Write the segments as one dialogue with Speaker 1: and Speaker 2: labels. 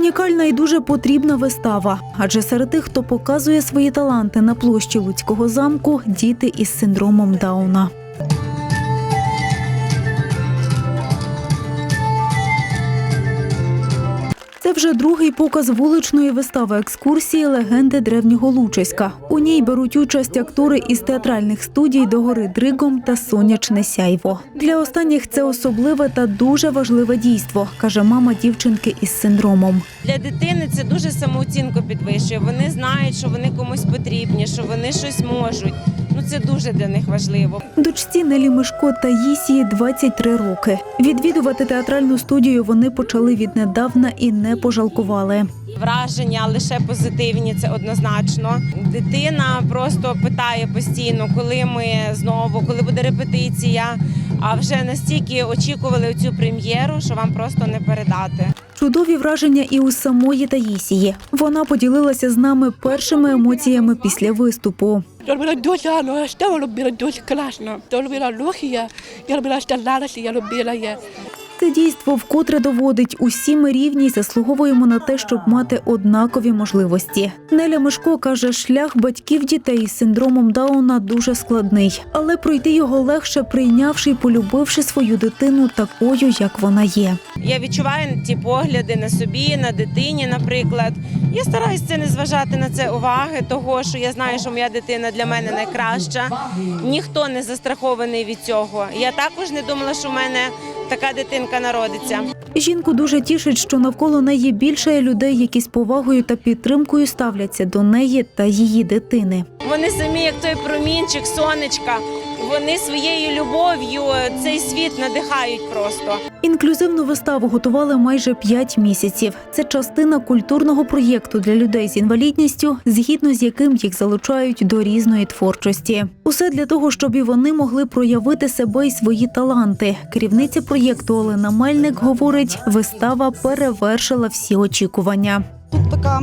Speaker 1: Унікальна і дуже потрібна вистава, адже серед тих, хто показує свої таланти на площі Луцького замку, діти із синдромом Дауна. Це вже другий показ вуличної вистави екскурсії легенди древнього Лучиська. У ній беруть участь актори із театральних студій Догори Дригом та Сонячне Сяйво. Для останніх це особливе та дуже важливе дійство, каже мама дівчинки із синдромом.
Speaker 2: Для дитини це дуже самооцінку підвищує. Вони знають, що вони комусь потрібні, що вони щось можуть. Ну це дуже для них важливо.
Speaker 1: Дочці Нелі Мишко та Їсії 23 роки. Відвідувати театральну студію вони почали віднедавна і не пожалкували.
Speaker 2: Враження лише позитивні, це однозначно. Дитина просто питає постійно, коли ми знову, коли буде репетиція. А вже настільки очікували цю прем'єру, що вам просто не передати.
Speaker 1: Чудові враження і у самої Таїсії. Вона поділилася з нами першими емоціями після виступу. Це дійство вкотре доводить усі ми рівні й заслуговуємо на те, щоб мати однакові можливості. Неля Мишко каже, шлях батьків дітей із синдромом Дауна дуже складний, але пройти його легше, прийнявши й полюбивши свою дитину такою, як вона є.
Speaker 2: Я відчуваю ті погляди на собі, на дитині, наприклад. Я стараюся не зважати на це уваги, того що я знаю, що моя дитина для мене найкраща. Ніхто не застрахований від цього. Я також не думала, що в мене така дитинка народиться.
Speaker 1: Жінку дуже тішить, що навколо неї більше людей, які з повагою та підтримкою ставляться до неї та її дитини.
Speaker 2: Вони самі, як той промінчик, сонечка. Вони своєю любов'ю цей світ надихають просто.
Speaker 1: Інклюзивну виставу готували майже 5 місяців. Це частина культурного проєкту для людей з інвалідністю, згідно з яким їх залучають до різної творчості. Усе для того, щоб і вони могли проявити себе і свої таланти. Керівниця проєкту Олена Мельник говорить, вистава перевершила всі очікування.
Speaker 3: Тут така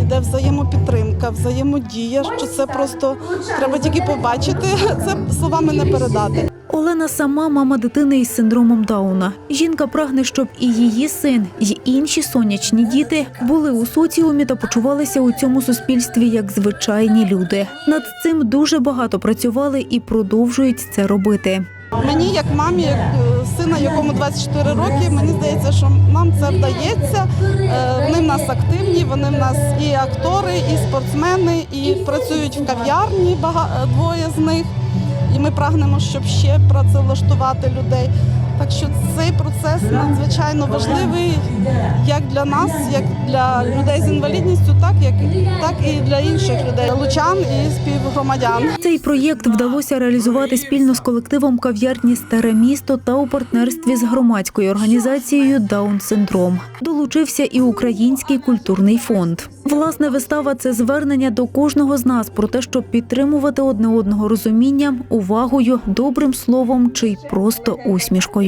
Speaker 3: іде взаємопідтримка, взаємодія, що це просто треба тільки побачити, це словами не передати.
Speaker 1: Олена сама мама дитини із синдромом Дауна. Жінка прагне, щоб і її син, і інші сонячні діти були у соціумі та почувалися у цьому суспільстві як звичайні люди. Над цим дуже багато працювали і продовжують це робити.
Speaker 3: Мені, як мамі, як е, сина, якому 24 роки, мені здається, що нам це вдається. Е, Вони в нас активні, вони в нас і актори, і спортсмени, і працюють в кав'ярні двоє з них. І ми прагнемо, щоб ще працевлаштувати людей. Так що цей процес надзвичайно важливий як для нас, як для людей з інвалідністю, так як так і для інших людей, лучан і співгромадян.
Speaker 1: Цей проєкт вдалося реалізувати спільно з колективом кав'ярні Старе місто та у партнерстві з громадською організацією Даун Синдром. Долучився і Український культурний фонд. Власне, вистава це звернення до кожного з нас про те, щоб підтримувати одне одного розумінням, увагою, добрим словом чи просто усмішкою.